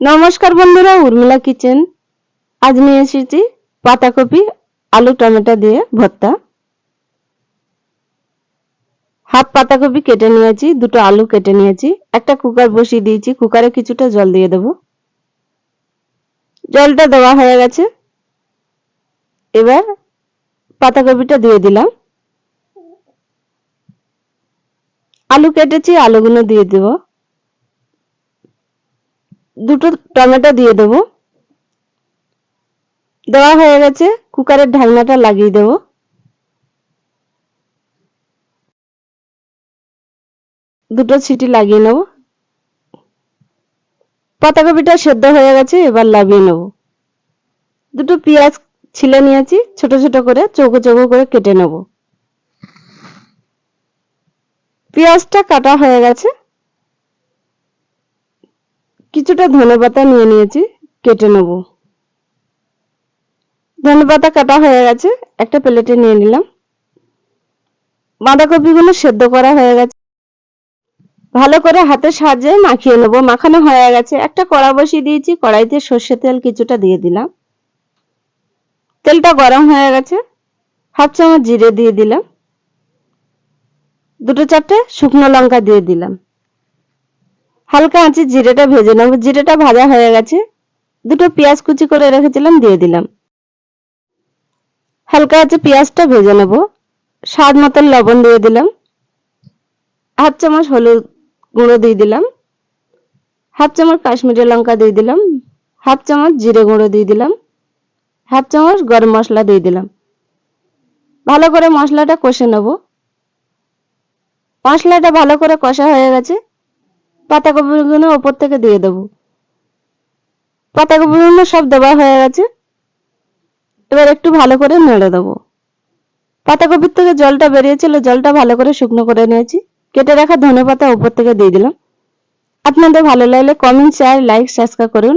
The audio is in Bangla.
নমস্কার বন্ধুরা, উর্মিলা কিচেন। আজ নিয়ে এসেছি পাতাকপি আলু, টমেটো দিয়ে ভর্তা। হাফ পাতাকপি কেটে নিয়েছি, দুটো আলু কেটে নিয়েছি। একটা কুকার বসিয়ে দিয়েছি, কুকারে কিছুটা জল দিয়ে দেব। জলটা দেওয়া হয়ে গেছে। এবার পাতাকপিটা দিয়ে দিলাম। আলু কেটেছি, আলুগুলো দিয়ে দেবো। দুটো টমেটো দিয়ে দেব। দেওয়া হয়ে গেছে, কুকারের ঢাকনাটা লাগিয়ে দেব। দুটো সিটি লাগিয়ে নেব। পাতাকপিটা সেদ্ধ হয়ে গেছে, এবার লাগিয়ে নেব। দুটো পেঁয়াজ ছিলে নিয়েছি, ছোট ছোট করে, চৌকো চৌকো করে কেটে নেব। পেঁয়াজটা কাটা হয়ে গেছে কিছুটা ধনে পাতা নিয়ে নিয়েছি, কেটে নেব। ধনে পাতা কাটা হয়ে গেছে, একটা প্লেটে নিয়ে নিলাম। বাঁধাকপিগুলো সেদ্ধ করা হয়ে গেছে। ভালো করে হাতের সাহায্যে মাখিয়ে নেব। মাখানো হয়ে গেছে। একটা কড়া বসিয়ে দিয়েছি, কড়াইতে সর্ষে তেল কিছুটা দিয়ে দিলাম। তেলটা গরম হয়ে গেছে। হাফ চামচ জিরে দিয়ে দিলাম। দুটো চারটে শুকনো লঙ্কা দিয়ে দিলাম। হালকা আঁচে জিরেটা ভেজে নেব। জিরেটা ভাজা হয়ে গেছে। দুটো পেঁয়াজ কুচি করে রেখেছিলাম, দিয়ে দিলাম। হালকা আঁচে পেঁয়াজটা ভেজে নেব। স্বাদ মতন লবণ দিয়ে দিলাম। হাফ চামচ হলুদ গুঁড়ো দিয়ে দিলাম। হাফ চামচ কাশ্মীরি লঙ্কা দিয়ে দিলাম। হাফ চামচ জিরে গুঁড়ো দিয়ে দিলাম। হাফ চামচ গরম মশলা দিয়ে দিলাম। ভালো করে মশলাটা কষে নেব। মশলাটা ভালো করে কষা হয়ে গেছে। পাতাকপিগুলো ওপর থেকে দিয়ে দেবো। পাতাকপিগুলো সব দেওয়া হয়ে গেছে। এবার একটু ভালো করে নেড়ে দেবো। পাতাকপির থেকে জলটা বেরিয়েছিল, জলটা ভালো করে শুকনো করে নিয়েছি। কেটে রাখা ধনে পাতা উপর থেকে দিয়ে দিলাম। আপনাদের ভালো লাগলে কমেন্ট শেয়ার লাইক সাবস্ক্রাইব করুন।